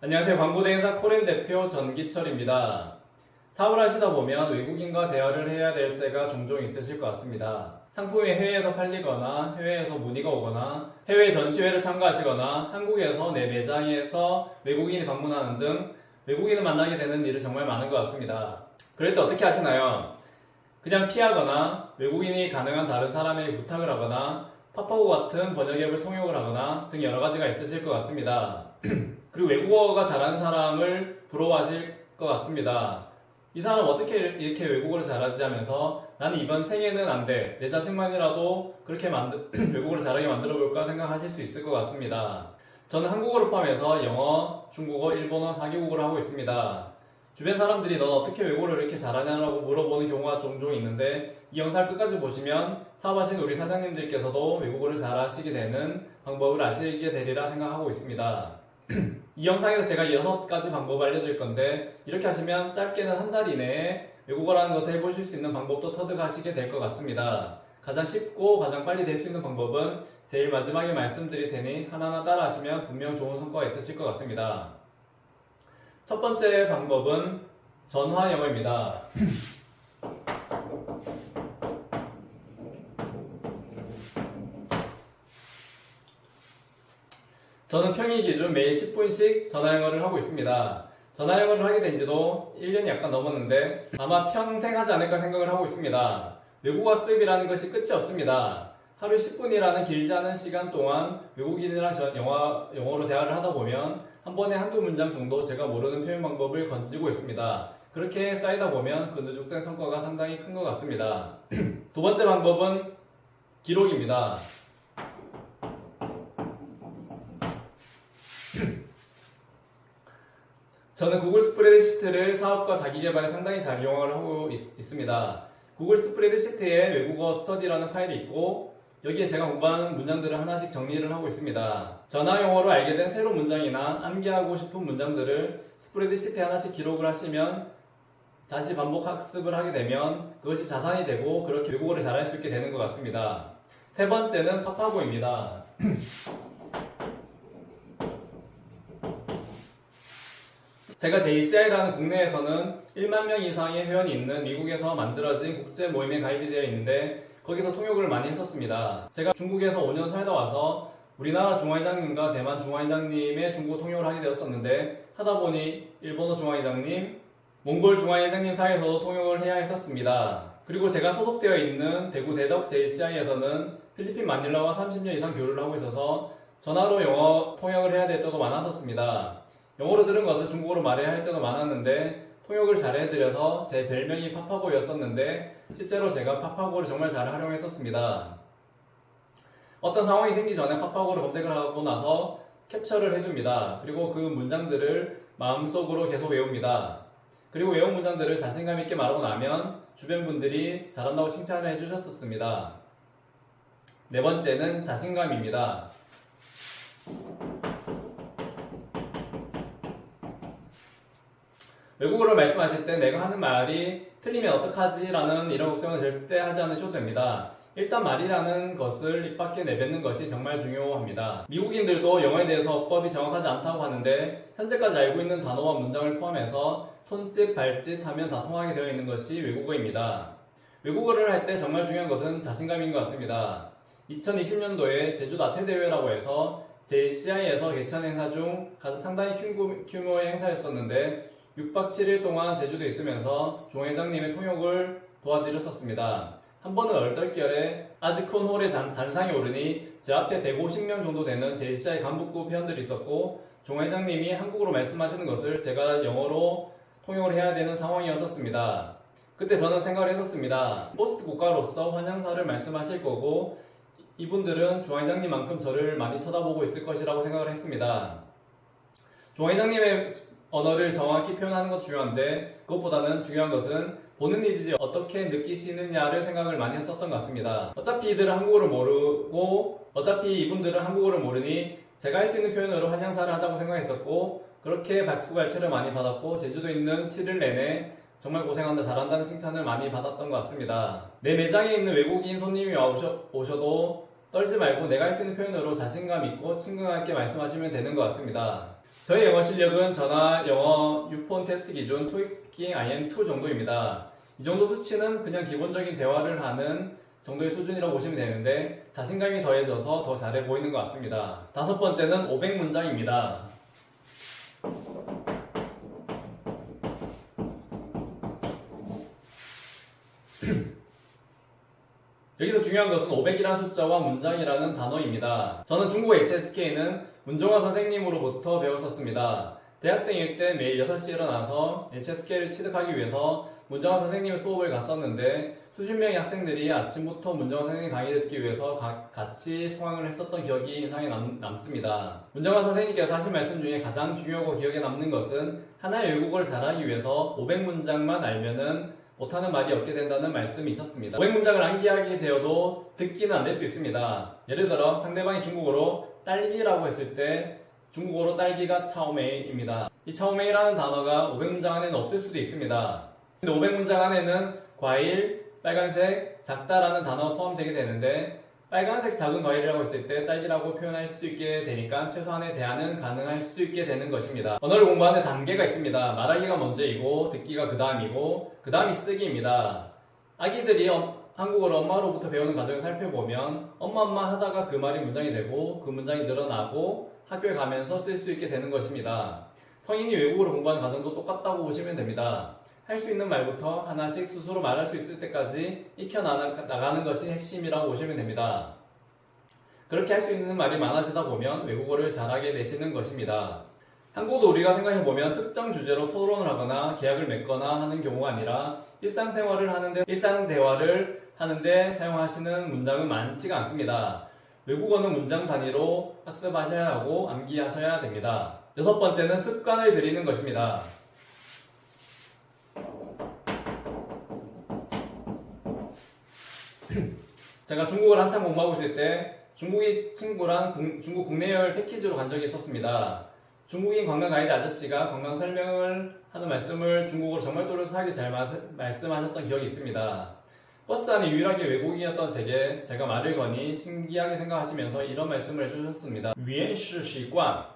안녕하세요. 광고대행사 코렌 대표 전기철입니다. 사업을 하시다 보면 외국인과 대화를 해야 될 때가 종종 있으실 것 같습니다. 상품이 해외에서 팔리거나 해외에서 문의가 오거나 해외 전시회를 참가하시거나 한국에서 내 매장에서 외국인이 방문하는 등 외국인을 만나게 되는 일이 정말 많은 것 같습니다. 그럴 때 어떻게 하시나요? 그냥 피하거나 외국인이 가능한 다른 사람에게 부탁을 하거나 파파고 같은 번역 앱을 통역을 하거나 등 여러 가지가 있으실 것 같습니다. 그리고 외국어가 잘하는 사람을 부러워하실 것 같습니다. 이 사람 어떻게 이렇게 외국어를 잘하지 하면서 나는 이번 생에는 안 돼. 내 자신만이라도 그렇게 만들, 외국어를 잘하게 만들어 볼까 생각하실 수 있을 것 같습니다. 저는 한국어를 포함해서 영어, 중국어, 일본어 4개국어를 하고 있습니다. 주변 사람들이 넌 어떻게 외국어를 이렇게 잘하냐라고 물어보는 경우가 종종 있는데 이 영상을 끝까지 보시면 사업하신 우리 사장님들께서도 외국어를 잘하시게 되는 방법을 아시게 되리라 생각하고 있습니다. 이 영상에서 제가 여섯 가지 방법을 알려드릴 건데 이렇게 하시면 짧게는 한 달 이내에 외국어라는 것을 해보실 수 있는 방법도 터득하시게 될 것 같습니다. 가장 쉽고 가장 빨리 될 수 있는 방법은 제일 마지막에 말씀드릴 테니 하나하나 따라 하시면 분명 좋은 성과가 있으실 것 같습니다. 첫 번째 방법은 전화 영어입니다. 저는 평일 기준 매일 10분씩 전화 영어를 하고 있습니다. 전화 영어를 하게 된 지도 1년이 약간 넘었는데 아마 평생 하지 않을까 생각을 하고 있습니다. 외국어 수입이라는 것이 끝이 없습니다. 하루 10분이라는 길지 않은 시간 동안 외국인이랑 전 영화, 영어로 대화를 하다 보면 한 번에 한두 문장 정도 제가 모르는 표현 방법을 건지고 있습니다. 그렇게 쌓이다 보면 그 누적된 성과가 상당히 큰 것 같습니다. 두 번째 방법은 기록입니다. 저는 구글 스프레드시트를 사업과 자기개발에 상당히 잘 이용을 하고 있, 습니다 구글 스프레드시트에 외국어 스터디라는 파일이 있고 여기에 제가 공부한 문장들을 하나씩 정리를 하고 있습니다. 전화 영어로 알게 된 새로운 문장이나 암기하고 싶은 문장들을 스프레드시트에 하나씩 기록을 하시면 다시 반복 학습을 하게 되면 그것이 자산이 되고 그렇게 외국어를 잘할 수 있게 되는 것 같습니다. 세 번째는 파파고입니다. 제가 JCI라는 국내에서는 1만 명 이상의 회원이 있는 미국에서 만들어진 국제 모임에 가입이 되어 있는데 거기서 통역을 많이 했었습니다. 제가 중국에서 5년 살다 와서 우리나라 중화회장님과 대만 중화회장님의 중국어 통역을 하게 되었었는데 하다 보니 일본어 중화회장님, 몽골 중화회장님 사이에서도 통역을 해야 했었습니다. 그리고 제가 소속되어 있는 대구 대덕 JCI에서는 필리핀 마닐라와 30년 이상 교류를 하고 있어서 전화로 영어 통역을 해야 될 때도 많았었습니다. 영어로 들은 것을 중국어로 말해야 할 때도 많았는데 통역을 잘 해드려서 제 별명이 파파고였었는데 실제로 제가 파파고를 정말 잘 활용했었습니다. 어떤 상황이 생기기 전에 파파고를 검색을 하고 나서 캡처를 해둡니다. 그리고 그 문장들을 마음속으로 계속 외웁니다. 그리고 외운 문장들을 자신감 있게 말하고 나면 주변 분들이 잘한다고 칭찬을 해주셨었습니다. 네 번째는 자신감입니다. 외국어를 말씀하실 때 내가 하는 말이 틀리면 어떡하지? 라는 이런 걱정을 절대 하지 않으셔도 됩니다. 일단 말이라는 것을 입 밖에 내뱉는 것이 정말 중요합니다. 미국인들도 영어에 대해서 어법이 정확하지 않다고 하는데 현재까지 알고 있는 단어와 문장을 포함해서 손짓, 발짓 하면 다 통하게 되어 있는 것이 외국어입니다. 외국어를 할 때 정말 중요한 것은 자신감인 것 같습니다. 2020년도에 제주 나태 대회라고 해서 JCI에서 개최한 행사 중 상당히 큰 규모의 행사였었는데 6박 7일 동안 제주도에 있으면서 종 회장님의 통역을 도와드렸었습니다. 한 번은 얼떨결에 아즈콘 홀의 단상에 오르니 제 앞에 150명 정도 되는 JCI 간부급 회원들이 있었고 종 회장님이 한국어로 말씀하시는 것을 제가 영어로 통역을 해야 되는 상황이었었습니다. 그때 저는 생각을 했었습니다. 포스트 국가로서 환영사를 말씀하실 거고 이분들은 종 회장님만큼 저를 많이 쳐다보고 있을 것이라고 생각을 했습니다. 종 회장님의 언어를 정확히 표현하는 것 중요한데 그것보다는 중요한 것은 보는 이들이 어떻게 느끼시느냐를 생각을 많이 했었던 것 같습니다. 어차피 이들은 한국어를 모르고 어차피 이분들은 한국어를 모르니 제가 할 수 있는 표현으로 환영사를 하자고 생각했었고 그렇게 박수갈채를 많이 받았고 제주도에 있는 7일 내내 정말 고생한다 잘한다는 칭찬을 많이 받았던 것 같습니다. 내 매장에 있는 외국인 손님이 오셔, 오셔도 떨지 말고 내가 할 수 있는 표현으로 자신감 있고 친근하게 말씀하시면 되는 것 같습니다. 저희 영어 실력은 전화 영어 유폰 테스트 기준 토익 스피킹 IM2 정도입니다. 이 정도 수치는 그냥 기본적인 대화를 하는 정도의 수준이라고 보시면 되는데 자신감이 더해져서 더 잘해 보이는 것 같습니다. 다섯 번째는 500문장입니다. 여기서 중요한 것은 500이라는 숫자와 문장이라는 단어입니다. 저는 중국 HSK는 문정화 선생님으로부터 배웠었습니다. 대학생일 때 매일 6시에 일어나서 HSK를 취득하기 위해서 문정화 선생님의 수업을 갔었는데 수십 명의 학생들이 아침부터 문정화 선생님 강의를 듣기 위해서 가- 같이 수강을 했었던 기억이 인상에 남, 남습니다. 문정화 선생님께서 하신 말씀 중에 가장 중요하고 기억에 남는 것은 하나의 외국어를 잘하기 위해서 500문장만 알면은 못하는 말이 없게 된다는 말씀이 있었습니다. 500문장을 암기하게 되어도 듣기는 안 될 수 있습니다. 예를 들어 상대방이 중국어로 딸기라고 했을 때 중국어로 딸기가 차오메이입니다. 이 차오메이라는 단어가 500문장 안에는 없을 수도 있습니다. 근데 500문장 안에는 과일, 빨간색, 작다라는 단어가 포함되게 되는데 빨간색 작은 과일이라고 했을 때 딸기라고 표현할 수 있게 되니까 최소한의 대안은 가능할 수 있게 되는 것입니다. 언어를 공부하는 단계가 있습니다. 말하기가 먼저이고 듣기가 그 다음이고 그 다음이 쓰기입니다. 아기들이 엄- 한국어를 엄마로부터 배우는 과정을 살펴보면 엄마 엄마 하다가 그 말이 문장이 되고 그 문장이 늘어나고 학교에 가면서 쓸 수 있게 되는 것입니다. 성인이 외국어를 공부하는 과정도 똑같다고 보시면 됩니다. 할 수 있는 말부터 하나씩 스스로 말할 수 있을 때까지 익혀나가는 것이 핵심이라고 보시면 됩니다. 그렇게 할 수 있는 말이 많아지다 보면 외국어를 잘하게 되시는 것입니다. 한국도 우리가 생각해보면 특정 주제로 토론을 하거나 계약을 맺거나 하는 경우가 아니라 일상생활을 하는데, 일상 대화를 하는데 사용하시는 문장은 많지가 않습니다. 외국어는 문장 단위로 학습하셔야 하고 암기하셔야 됩니다. 여섯 번째는 습관을 들이는 것입니다. 제가 중국어를 한참 공부하고 있을 때 중국인 친구랑 국- 중국 국내 여행 패키지로 간 적이 있었습니다. 중국인 관광 가이드 아저씨가 관광 설명을 하는 말씀을 중국어로 정말 또렷하게 잘 마- 말씀하셨던 기억이 있습니다. 버스 안에 유일하게 외국인이었던 제게 제가 말을 거니 신기하게 생각하시면서 이런 말씀을 해주셨습니다. 위엔시 시관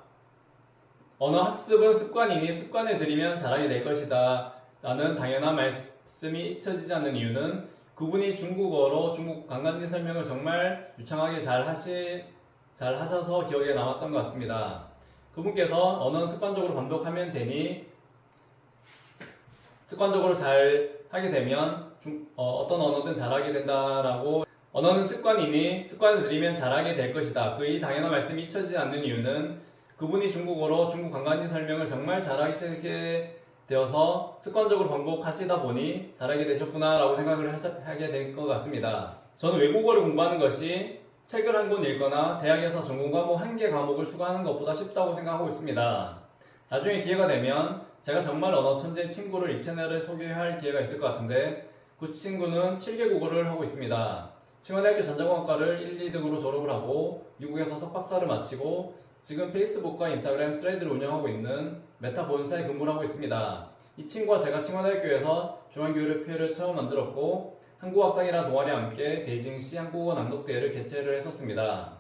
언어 학습은 습관이니 습관을 들이면 잘하게 될 것이다. 라는 당연한 말씀이 잊혀지지 않는 이유는 그분이 중국어로 중국 관광지 설명을 정말 유창하게 잘 하시, 잘 하셔서 기억에 남았던 것 같습니다. 그분께서 언어는 습관적으로 반복하면 되니 습관적으로 잘 하게 되면 중- 어, 떤 언어든 잘하게 된다라고 언어는 습관이니 습관을 들이면 잘하게 될 것이다. 그이 당연한 말씀이 잊혀지지 않는 이유는 그분이 중국어로 중국 관광지 설명을 정말 잘하기 시작하게 되어서 습관적으로 반복하시다 보니 잘하게 되셨구나라고 생각을 하게 될것 같습니다. 저는 외국어를 공부하는 것이 책을 한 권 읽거나 대학에서 전공 과목 한 개 과목을 수강하는 것보다 쉽다고 생각하고 있습니다. 나중에 기회가 되면 제가 정말 언어 천재 친구를 이 채널에 소개할 기회가 있을 것 같은데 그 친구는 7개국어를 하고 있습니다. 칭화대학교 전자공학과를 1, 2등으로 졸업을 하고 미국에서 석박사를 마치고 지금 페이스북과 인스타그램 스레드를 운영하고 있는 메타 본사에 근무를 하고 있습니다. 이 친구와 제가 칭화대학교에서 중앙교류 표를 처음 만들었고 한국학당이라는 동아리와 함께 베이징시 한국어 낭독대회를 개최를 했었습니다.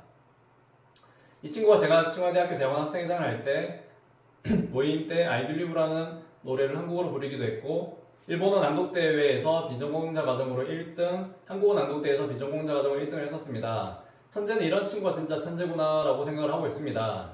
이 친구가 제가 칭화대학교 대원 학생회장을 할 때 모임 때 아이빌리브라는 노래를 한국어로 부르기도 했고 일본어 낭독대회에서 비전공자 과정으로 1등, 한국어 낭독대회에서 비전공자 과정으로 1등을 했었습니다. 천재는 이런 친구가 진짜 천재구나 라고 생각을 하고 있습니다.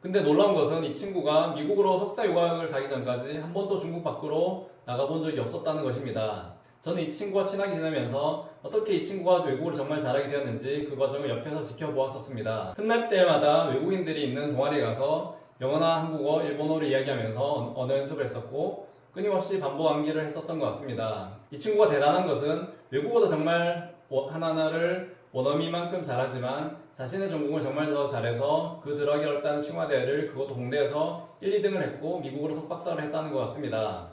근데 놀라운 것은 이 친구가 미국으로 석사 유학을 가기 전까지 한 번도 중국 밖으로 나가본 적이 없었다는 것입니다. 저는 이 친구와 친하게 지내면서 어떻게 이 친구가 외국어를 정말 잘하게 되었는지 그 과정을 옆에서 지켜보았었습니다. 틈날 때마다 외국인들이 있는 동아리에 가서 영어나 한국어, 일본어를 이야기하면서 언어 연습을 했었고 끊임없이 반복 암기를 했었던 것 같습니다. 이 친구가 대단한 것은 외국어도 정말 워- 하나하나를 원어민만큼 잘하지만 자신의 전공을 정말 더 잘해서 그 들어가기 어렵다는清华대회를 그것도 공대에서 1, 2등을 했고 미국으로 석박사를 했다는 것 같습니다.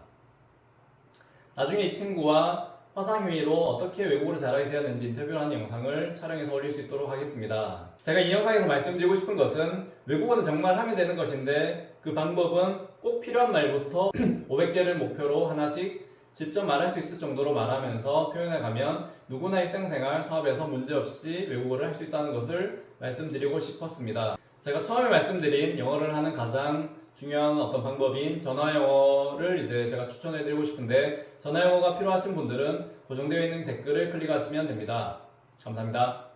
나중에 이 친구와 화상회의로 어떻게 외국어를 잘하게 되었는지 인터뷰를 하는 영상을 촬영해서 올릴 수 있도록 하겠습니다. 제가 이 영상에서 말씀드리고 싶은 것은 외국어는 정말 하면 되는 것인데 그 방법은 꼭 필요한 말부터 500개를 목표로 하나씩 직접 말할 수 있을 정도로 말하면서 표현해 가면 누구나 일상생활 사업에서 문제없이 외국어를 할 수 있다는 것을 말씀드리고 싶었습니다. 제가 처음에 말씀드린 영어를 하는 가장 중요한 어떤 방법인 전화 영어를 이제 제가 추천해 드리고 싶은데 전화 영어가 필요하신 분들은 고정되어 있는 댓글을 클릭하시면 됩니다. 감사합니다.